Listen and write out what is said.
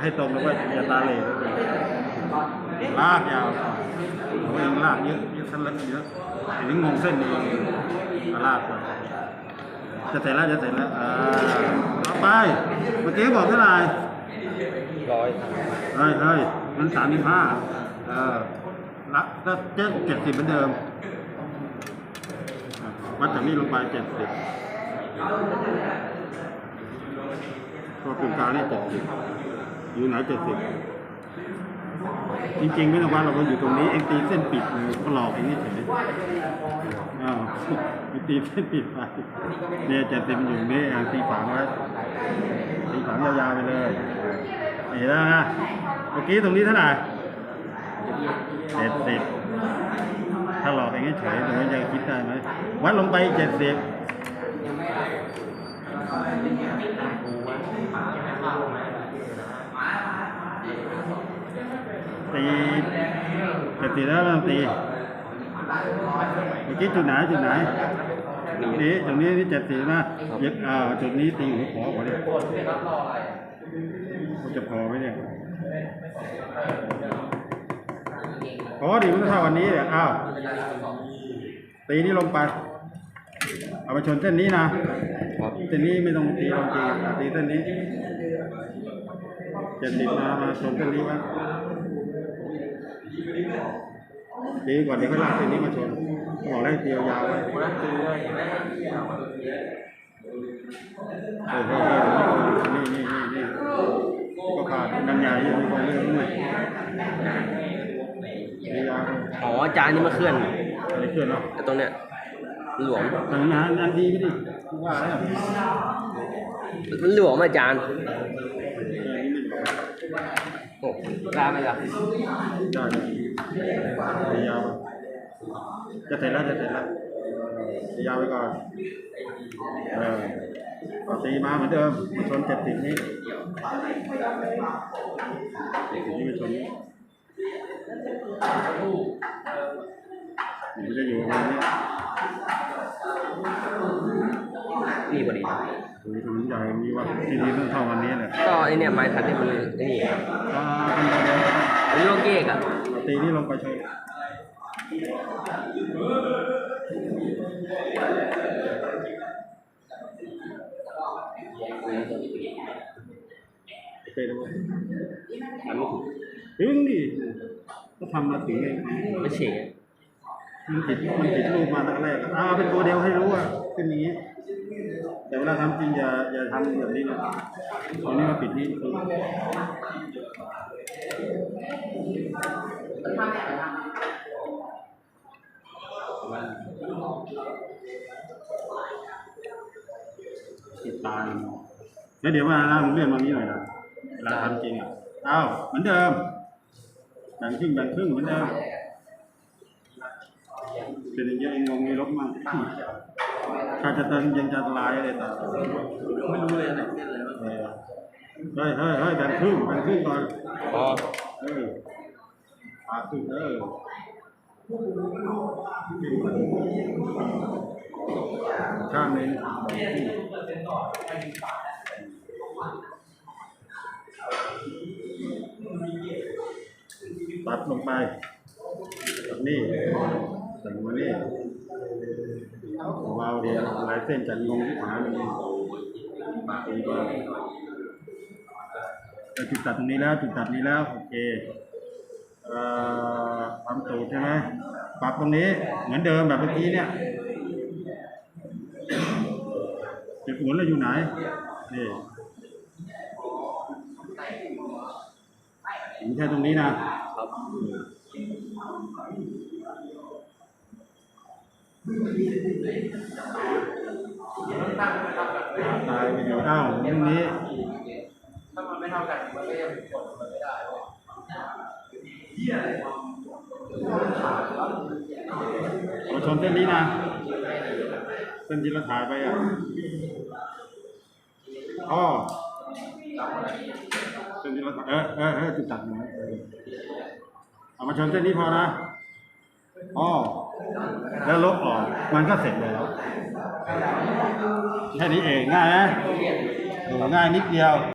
ให้ตรงแล้วก็อย่าตาเหล่ลากยาวโอ้ยลากเยอะเยอะสั้นเล็กเยอะอันนี้งงเส้นเองเอาลากไปจะเสร็จแล้วจะเสร็จแล้วอ่าต่อไปเมื่อกี้บอกเท่าไหร่ร้อยเฮ้ยเฮ้ยมันสามสิบห้าเออละก็เจ็ดเจ็ดสิบเหมือนเดิมอะวัดจากนี้ลงไปเจ็ดสิบ ตัวกลุ่มกลางนี่เจ็ดสิบอยู่ไหนเจ็ดสิบจริงๆไม่ต้องวัดเราก็อยู่ตรงนี้เองตีเส้นปิดมือก็หลอกเองนี่เฉยอ้าวตีเส้นปิดไปเนี่ยเจ็ดสิบอยู่นี่เองตีฝังไว้ตีฝังยาวๆไปเลยเห็นแล้วนะเมื่อกี้ตรงนี้เท่าไหร่เจ็ดสิบถ้าหลอกเองเฉยๆตรงนี้จะคิดได้ไหมวัดลงไปเจ็ดสิบ ตีจะตีแล้วต้องตีเมื่อกี้จุดไหนจุดไหนนี่ตรงนี้นี่เจ็ดสีนะยึดอ่าจุดนี้ตีหัวขอหัวเนี่ยมันจะพอไหมเนี่ยพอดีมันก็เท่าวันนี้เนี่ยอ้าวตีนี่ลงไปเอาไปชนเส้นนี้นะเส้นนี้ไม่ต้องตีลงตีอะตีเส้นนี้เจ็ดสิบมามาชนเส้นนี้ไว้ ดีกว่าเดี๋ยวก็ลากเส้นนี้มาชนบอกได้เตียวยาวไว้เออเออเออนี่นี่นี่นี่ก็ขาดกันใหญ่ยังไม่พอเรื่องเลยเตียวยาอ๋อจานนี้มาเคลื่อนอะไรเคลื่อนเนาะแต่ตรงเนี้ยหลวมทางงานงานดีไม่ดีว่าแล้วมันหลวมอาจารย์ โอ้กล้ไหมล่ะได้เลยยาวจะเสร็จแล้วจะเสร็จแล้วยาวไปก่อนเออเอตีมาเหมือนเดิมมาชนเจ็ดสิบนี้เจ็ดสิบนี้มาชนนี้มันจะอยู่ประมาณนี้ นี่พอดีดูถนนใหญ่มีว่าที่ดีต้องเท่าวันนี้แหละก็ไอเนี่ยไม้ทัดที่มันไอ้นี่อ่าเป็นประเด็นมันโลกเกกอะเอาตีนี่ลงไปชนไปดูทำไม่ถูกถึงดิก็ทำมาถึงเองไม่เฉยมันติดมันติดรูปมาตั้งแรกอ่าเป็นตัวเดียวให้รู้ว่าเป็นอย่างนี้ แต่เวลาทำจริงอย่าอย่าทำแบบนี้นะตรงนี้มาปิดนี่คือติดตาแล้วเดี๋ยวมานะผมเรียนมานี้หน่อยนะเวลาทำจริงอะอ้าวเหมือนเดิมแบ่งครึ่งแบ่งครึ่งเหมือนเดิมเป็นอย่างเงี้ยเองงงไงลบมั่ง การจะเติมยังจะอันตรายอะไรต่างไม่รู้เลยอะไรเออเฮ้ยเฮ้ยเฮ้ยแบ่งครึ่งแบ่งครึ่งก่อนอ๋อเออปาครึ่งเออข้างหนึงตัดลงไปตัดนี่ใส่มานี่ เบาเดียวหลายเส้นจัดงงที่หาเลยดีกว่าเออจุดตัดตรงนี้แล้วจุดตัดนี้แล้วโอเคเอ่อทำตูดใช่ไหมปรับตรงนี้เหมือนเดิมแบบเมื่อกี้เนี่ยจุดหมุนเราอยู่ไหนนี่ไม่ใช่ตรงนี้นะครับ ตายไปอยู่อ้าวตรงนี้ ถ้ามันไม่เท่ากันมันก็ยังกดมันไม่ได้เราชนเส้นนี้นะเส้นที่เราถ่ายไปอะอ๋อเส้นที่เราเออเออเออจุดตัดหน่อยเอามาชนเส้นนี้พอนะอ๋อ แล้วลบออกมันก็เสร็จแล้วแค่นี้เองง่ายไหมง่ายนิดเดียว